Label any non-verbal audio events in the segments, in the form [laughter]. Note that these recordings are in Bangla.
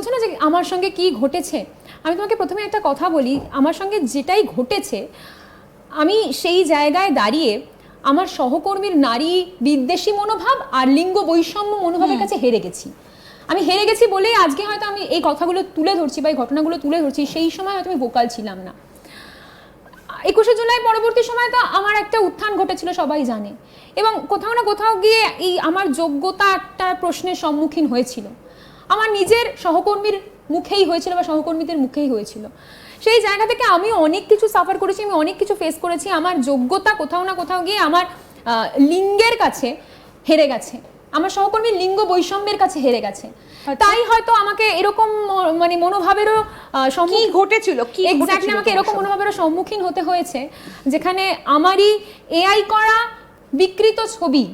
বলছো না যে আমার সঙ্গে কি ঘটেছে? আমি তোমাকে প্রথমে একটা কথা বলি আমার সঙ্গে যেটাই ঘটেছে আমি সেই জায়গায় দাঁড়িয়ে আমার সহকর্মীর নারী বিদ্বেষী মনোভাব আর লিঙ্গ বৈষম্য মনোভাবের কাছে হেরে গেছি। আমি হেরে গেছি বলেই আজকে হয়তো আমি এই কথাগুলো তুলে ধরছি বা এই ঘটনাগুলো তুলে ধরছি সেই সময় হয়তো আমি ভোকাল ছিলাম না। একুশে জুলাই পরবর্তী সময় তো আমার একটা উত্থান ঘটেছিল সবাই জানে। এবং কোথাও না কোথাও গিয়ে এই আমার যোগ্যতা একটা প্রশ্নের সম্মুখীন হয়েছিল। আমার নিজের সহকর্মীর মুখেই হয়েছিল বা সহকর্মীদের মুখেই হয়েছিল। সেই জায়গা থেকে আমি অনেক কিছু সাফার করেছি আমি অনেক কিছু ফেস করেছি। আমার যোগ্যতা কোথাও না কোথাও গিয়ে আমার লিঙ্গের কাছে হেরে গেছে। আমার সহকর্মীর লিঙ্গ বৈষম্যের কাছে হেরে গেছে। তাই হয়তো আমাকে এরকম মানে মনোভাবেরও কি সম্মুখীন ঘটেছিল? কি এক্স্যাক্টলি আমাকে এরকম মনোভাবেরও সম্মুখীন হতে হয়েছে যেখানে আমারই এআই করা বিকৃত ছবি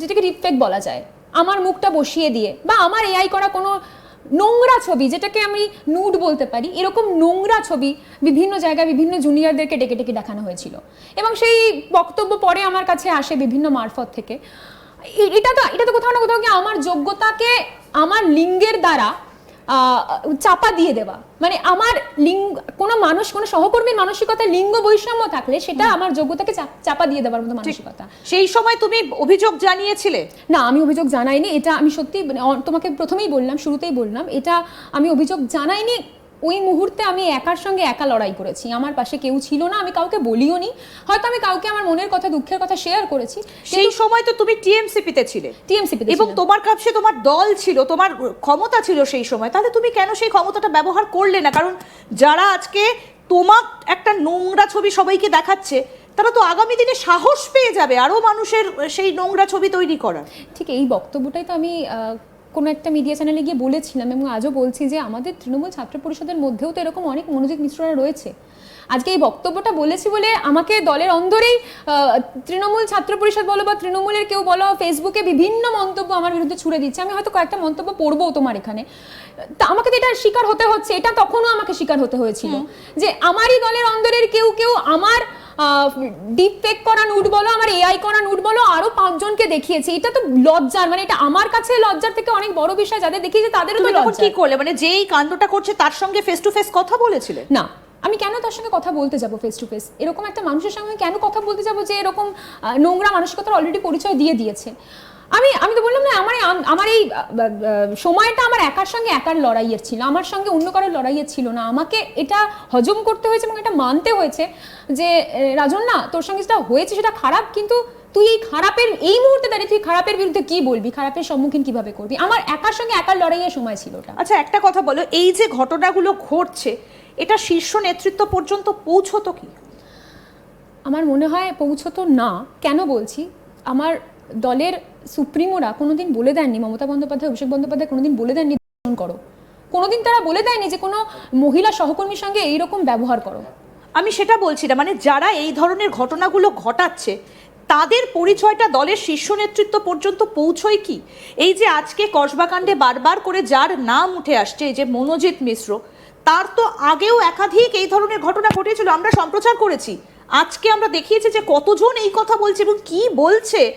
যেটাকে রিফেক্ট বলা যায় আমার মুখটা বসিয়ে দিয়ে বা আমার এআই করা কোনো নোংরা ছবি, যেটাকে আমি নুড বলতে পারি, এরকম নোংরা ছবি বিভিন্ন জায়গায় বিভিন্ন জুনিয়রদেরকে ডেকে ডেকে দেখানো হয়েছিল। এবং সেই বক্তব্য পরে আমার কাছে আসে বিভিন্ন মারফত থেকে। এটা তো এটা তো কোথাও না কোথাও গিয়ে আমার যোগ্যতাকে, আমার লিঙ্গের দ্বারা চাপা দিয়ে দেওয়া। মানে আমার লিঙ্গ কোনো মানুষ কোনো সহকর্মীর মানসিকতা লিঙ্গ বৈষম্য থাকলে সেটা আমার যোগ্যতাকে চাপ- দিয়ে দেওয়ার মতো মানসিকতা। সেই সময় তুমি অভিযোগ জানিয়েছিলে? না আমি অভিযোগ জানাইনি। এটা আমি সত্যি মানে তোমাকে প্রথমেই বললাম শুরুতেই বললাম এটা আমি অভিযোগ জানাইনি। ওই মুহূর্তে আমি একার সঙ্গে একা লড়াই করেছি। আমার পাশে কেউ ছিল না আমি কাউকে বলিও নি। হয়তো আমি কাউকে আমার মনের কথা দুঃখের কথা শেয়ার করেছি। সেই সময় তো তুমি টিএমসিপিতে ছিলে। টিএমসিপি এবং তোমার কাছে তোমার দল ছিল তোমার ক্ষমতা ছিল সেই সময়। তাহলে তুমি কেন সেই ক্ষমতাটা ব্যবহার করলে না? কারণ যারা আজকে তোমার একটা নোংরা ছবি সবাইকে দেখাচ্ছে তারা তো আগামী দিনে সাহস পেয়ে যাবে আরও মানুষের সেই নোংরা ছবি তৈরি করার। ঠিক এই বক্তব্যটাই তো আমি কোনো একটা মিডিয়া চ্যানেলে গিয়ে বলেছিলাম এবং আজও বলছি যে আমাদের তৃণমূল ছাত্র পরিষদের মধ্যেও তো এরকম অনেক মনোজিৎ মিশ্ররা রয়েছে। আজকে এই বক্তব্যটা বলেছি বলে আমাকে দলের অন্দরেই তৃণমূল ছাত্র পরিষদ বলো বা তৃণমূলের কেউ বলো ফেসবুকে বিভিন্ন মন্তব্য আমার বিরুদ্ধে ছুড়ে দিচ্ছে। আমি হয়তো কয়েকটা মন্তব্য পড়ব তোমার এখানে। তা আমাকে তো এটা শিকার হতে হচ্ছে এটা তখনও আমাকে শিকার হতে হয়েছিল যে আমারই দলের অন্দরের কেউ কেউ আমার ডিপ ফেক করা নুট বলো আমার এআই করা নুট বলো আরও পাঁচজনকে দেখিয়েছে। এটা তো লজ্জার মানে এটা আমার কাছে লজ্জার থেকে অনেক বড় বিষয় যাদের দেখিয়েছে তাদেরও তো লজ্জা কি করলে? মানে যেই কাণ্ডটা করছে তার সঙ্গে ফেস টু ফেস কথা বলেছিলে? না আমি কেন তার সঙ্গে কথা বলতে যাব ফেস টু ফেস এরকম একটা মানুষের সঙ্গে কেন কথা বলতে যাব যে এরকম নোংরা মানসিকতার অলরেডি পরিচয় দিয়ে দিয়েছে? আমি আমি তো বললাম না আমার আমার এই সময়টা আমার একার সঙ্গে একার লড়াইয়ের ছিল। আমার সঙ্গে অন্য কারোর লড়াইয়ের ছিল না। আমাকে এটা হজম করতে হয়েছে এবং এটা মানতে হয়েছে যে রাজন না তোর সঙ্গে যেটা হয়েছে সেটা খারাপ কিন্তু তুই এই খারাপের এই মুহূর্তে দাঁড়িয়ে তুই খারাপের বিরুদ্ধে কি বলবি? খারাপের সম্মুখীন কীভাবে করবি? আমার একার সঙ্গে একার লড়াইয়ের সময় ছিল ওটা। আচ্ছা একটা কথা বলো এই যে ঘটনাগুলো ঘটছে এটা শীর্ষ নেতৃত্ব পর্যন্ত পৌঁছতো কি? আমার মনে হয় পৌঁছতো না। কেন বলছি? আমার দলের সুপ্রিমোরা কোনোদিন বলে দেননি, মমতা বন্দ্যোপাধ্যায়, অভিষেক বন্দ্যোপাধ্যায় কোনোদিন বলে দেননি "ধর্ষণ করো। কোনোদিন তারা বলে দেয়নি যে কোনো মহিলা সহকর্মীর সঙ্গে এইরকম ব্যবহার করো। আমি সেটা বলছি না মানে যারা এই ধরনের ঘটনাগুলো ঘটাচ্ছে, তাদের পরিচয়টা দলের শীর্ষ নেতৃত্ব পর্যন্ত পৌঁছয় কি? এই যে আজকে কসবাকাণ্ডে বারবার করে যার নাম উঠে আসছে, এই যে মনোজিৎ মিশ্র, তার তো আগেও একাধিক এই ধরনের ঘটনা ঘটেছিল, আমরা সম্প্রচার করেছি। আজকে আমরা দেখিয়েছি যে কতজন এই কথা বলছে এবং কি বলছে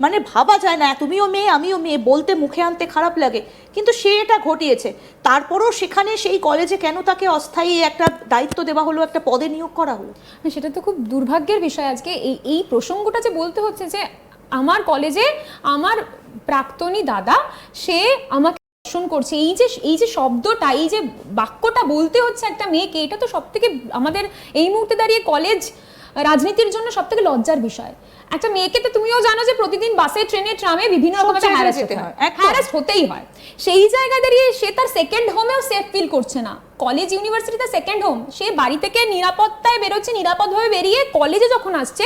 মানে ভাবা যায় না, তুমিও মেয়ে, আমিও মেয়ে, বলতে মুখে আনতে খারাপ লাগে। কিন্তু সে এটা ঘটিয়েছে। তারপরও সেখানে সেই কলেজে কেন তাকে অস্থায়ী একটা দায়িত্ব দেওয়া হলো, একটা পদে নিয়োগ করা হলো? সেটা তো খুব দুর্ভাগ্যের বিষয় আজকে। এই এই প্রসঙ্গটা যে বলতে হচ্ছে যে, আমার কলেজে আমার প্রাক্তনী দাদা, সে আমাকে ধর্ষণ করছে। এই যে এই যে শব্দটা, এই যে বাক্যটা বলতে হচ্ছে একটা মেয়েকে, এটা তো সব থেকে আমাদের এই মুহূর্তে দাঁড়িয়ে কলেজ রাজনীতির জন্য সব থেকে লজ্জার বিষয়। একটা মেয়েকে তো তুমিও জানো যে প্রতিদিন বাসে ট্রেনে ট্রামে বিভিন্ন রকম জায়গায় হ্যারাস হতে হয়, হ্যারাস হতেই হয়। সেই জায়গায় দাঁড়িয়ে সে তার সেকেন্ড হোমেও সেফ ফিল করছে না। কলেজ ইউনিভার্সিটি তার সেকেন্ড হোম সে বাড়ি থেকে নিরাপত্তায় বেরোচ্ছে নিরাপদভাবে বেরিয়ে কলেজে যখন আসছে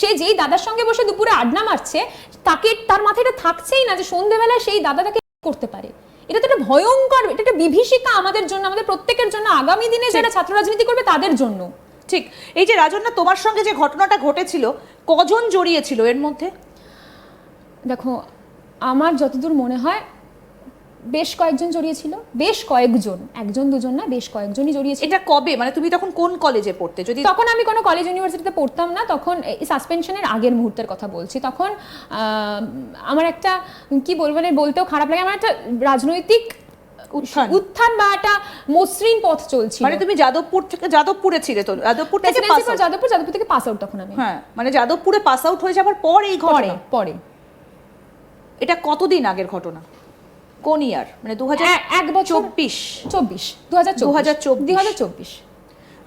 সে যেই দাদার সঙ্গে বসে দুপুরে আড্ডা মারছে তাকে তার মাথায় এটা থাকছেই না যে সন্ধেবেলায় সেই দাদা তাকে করতে পারে। এটা তো একটা ভয়ঙ্কর এটা একটা বিভীষিকা আমাদের জন্য আমাদের প্রত্যেকের জন্য। আগামী দিনে যারা ছাত্র রাজনীতি করবে তাদের জন্য। ঠিক এই যে রাজন্না তোমার সঙ্গে যে ঘটনাটা ঘটেছিল কজন জড়িয়েছিল এর মধ্যে? দেখো আমার যতদূর মনে হয় বেশ কয়েকজন জড়িয়েছিল বেশ কয়েকজন একজন দুজন না বেশ কয়েকজনই জড়িয়েছিল। এটা কবে? মানে তুমি তখন কোন কলেজে পড়তে? যদি তখন আমি কোনো কলেজ ইউনিভার্সিটিতে পড়তাম না তখন সাসপেনশনের আগের মুহূর্তের কথা বলছি। তখন আমার একটা কি বলব মানে বলতেও খারাপ লাগে আমার একটা রাজনৈতিক উত্থান। বা একটা মসৃণ পথ চলছিল। মানে তুমি যাদবপুর থেকে যাদবপুরে ছিলে তো? যাদবপুর থেকে যাদবপুর যাদবপুর থেকে পাস আউট তখন আমি। হ্যাঁ মানে যাদবপুরে পাস আউট হয়ে যাওয়ার পর এই ঘটনা। পরে এটা কতদিন আগের ঘটনা? কোন ইয়ার? মানে দু হাজার এক বছর। চব্বিশ। চব্বিশ। দু হাজার 2024 দু হাজার চব্বিশ।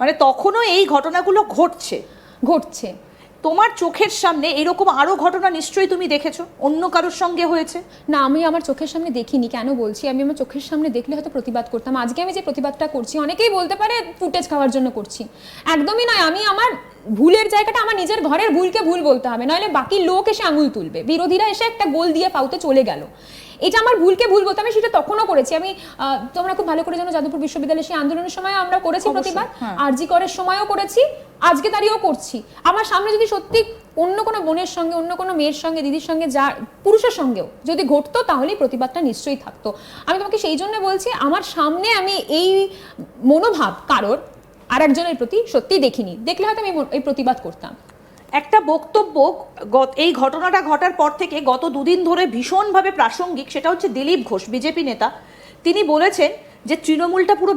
মানে তখনও এই ঘটনাগুলো ঘটছে। ঘটছে। তোমার চোখের সামনে এরকম আরও ঘটনা নিশ্চয়ই তুমি দেখেছ? অন্য কারোর সঙ্গে হয়েছে? না আমি আমার চোখের সামনে দেখিনি কেন বলছি? আমি আমার চোখের সামনে দেখলে হয়তো প্রতিবাদ করতাম। আজকে আমি যে প্রতিবাদটা করছি অনেকেই বলতে পারে ফুটেজ খাওয়ার জন্য করছি। একদমই নয় আমি আমার ভুলের জায়গাটা আমার নিজের ঘরের ভুলকে ভুল বলতে হবে। নইলে বাকি লোক এসে আঙুল তুলবে। বিরোধীরা এসে একটা গোল দিয়ে পাউতে চলে গেল। এটা আমার ভুলকে ভুল বলতে আমি সেটা তখনও করেছি। আমি তোমরা খুব ভালো করে জানো যাদবপুর বিশ্ববিদ্যালয়ে সেই আন্দোলনের সময় আমরা করেছি প্রতিবাদ। হ্যাঁ। আরজি করের সময়ও করেছি। আজকে দাঁড়িয়েও করছি। আমার সামনে যদি সত্যি অন্য কোনো বোনের সঙ্গে, অন্য কোনো মেয়ের সঙ্গে, দিদির সঙ্গে যা, পুরুষের সঙ্গেও যদি ঘটতো তাহলেই প্রতিবাদটা নিশ্চয়ই থাকতো। আমি তোমাকে সেই জন্য বলছি, আমার সামনে আমি এই মনোভাব কারোর আর একজনের প্রতি সত্যি দেখিনি। দেখলে হয়তো আমি এই প্রতিবাদ করতাম। একটা বক্তব্য এই ঘটনাটা ঘটার পর থেকে গত দুদিন ধরে ভীষণভাবে প্রাসঙ্গিক, সেটা হচ্ছে দিলীপ ঘোষ, বিজেপি নেতা। তিনি বলেছেন যে তৃণমূলটা পুরো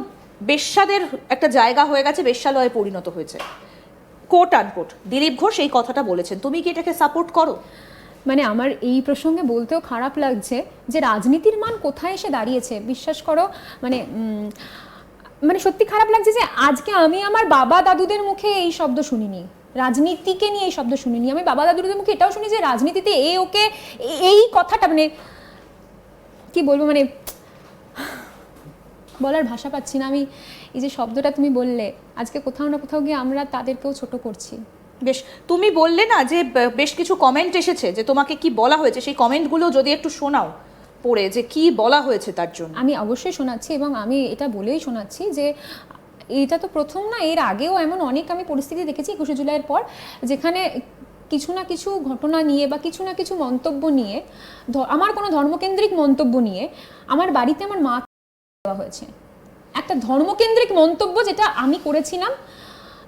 বেশ্যাদের একটা জায়গা হয়ে গেছে, বেশ্যালয়ে পরিণত হয়েছে। কোট আনকোট দিলীপ ঘোষ এই কথাটা বলেছেন। তুমি কি এটাকে সাপোর্ট করো? মানে আমার এই প্রসঙ্গে বলতেও খারাপ লাগছে যে রাজনীতির মান কোথায় এসে দাঁড়িয়েছে? বিশ্বাস করো মানে মানে সত্যি খারাপ লাগছে যে আজকে আমি আমার বাবা দাদুদের মুখে এই শব্দ শুনিনি। রাজনীতিকে নিয়ে এই শব্দ শুনিনি। আমি বাবা দাদুদের মুখে এটাও শুনি যে রাজনীতিতে এ ওকে এই কথাটা মানে কি বলব মানে [sighs] বলার ভাষা পাচ্ছি না আমি। এই যে শব্দটা তুমি বললে আজকে কোথাও না কোথাও গিয়ে আমরা তাদেরকেও ছোট করছি। বেশ তুমি বললে না যে বেশ কিছু কমেন্ট এসেছে যে তোমাকে কি বলা হয়েছে সেই কমেন্টগুলো যদি একটু শোনাও পড়ে যে কি বলা হয়েছে তার জন্য। আমি অবশ্যই শোনাচ্ছি এবং আমি এটা বলেই শোনাচ্ছি যে এটা তো প্রথম না এর আগেও এমন অনেক আমি পরিস্থিতি দেখেছি একুশে জুলাইয়ের পর যেখানে কিছু না কিছু ঘটনা নিয়ে বা কিছু না কিছু মন্তব্য নিয়ে আমার কোনো ধর্মকেন্দ্রিক মন্তব্য নিয়ে আমার বাড়িতে আমার মা দেওয়া হয়েছে। একটা ধর্মকেন্দ্রিক মন্তব্য যেটা আমি করেছিলাম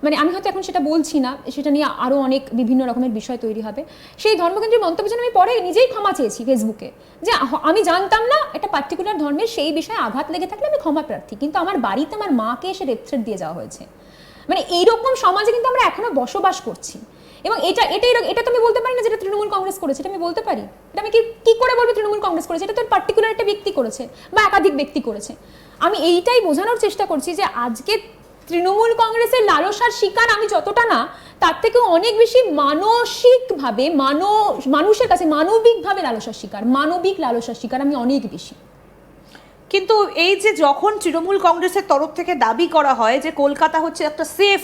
মানে আমি হয়তো এখন সেটা বলছি না, সেটা নিয়ে আরও অনেক বিভিন্ন রকমের বিষয় তৈরি হবে। সেই ধর্মকেন্দ্রিক মন্তব্যের জন্য আমি পরে নিজেই ক্ষমা চেয়েছি ফেসবুকে, যে আমি জানতাম না একটা পার্টিকুলার ধর্মের সেই বিষয়ে আঘাত লেগে থাকলে আমি ক্ষমা প্রার্থী, কিন্তু আমার বাড়িতে আমার মাকে এসে রেপথ্রেট দিয়ে যাওয়া হয়েছে। মানে এইরকম সমাজে কিন্তু আমরা এখনও বসবাস করছি। এবং এটা এটাই এটা তো আমি বলতে পারি না যেটা তৃণমূল কংগ্রেস করেছে, এটা আমি বলতে পারি। এটা আমি কি কি করে বলব তৃণমূল কংগ্রেস করেছে? এটা তো পার্টিকুলার একটা ব্যক্তি করেছে বা একাধিক ব্যক্তি করেছে। আমি এইটাই বোঝানোর চেষ্টা করছি যে আজকে তৃণমূল কংগ্রেসের লালসার শিকার আমি যতটা না, তার থেকেও অনেক বেশি মানসিকভাবে, মানো, মানুষের কাছে মানবিকভাবে লালসার শিকার, মানবিক লালসার শিকার আমি অনেক বেশি। কিন্তু এই যে যখন তৃণমূল কংগ্রেসের তরফ থেকে দাবি করা হয় যে কলকাতা হচ্ছে একটা সেফ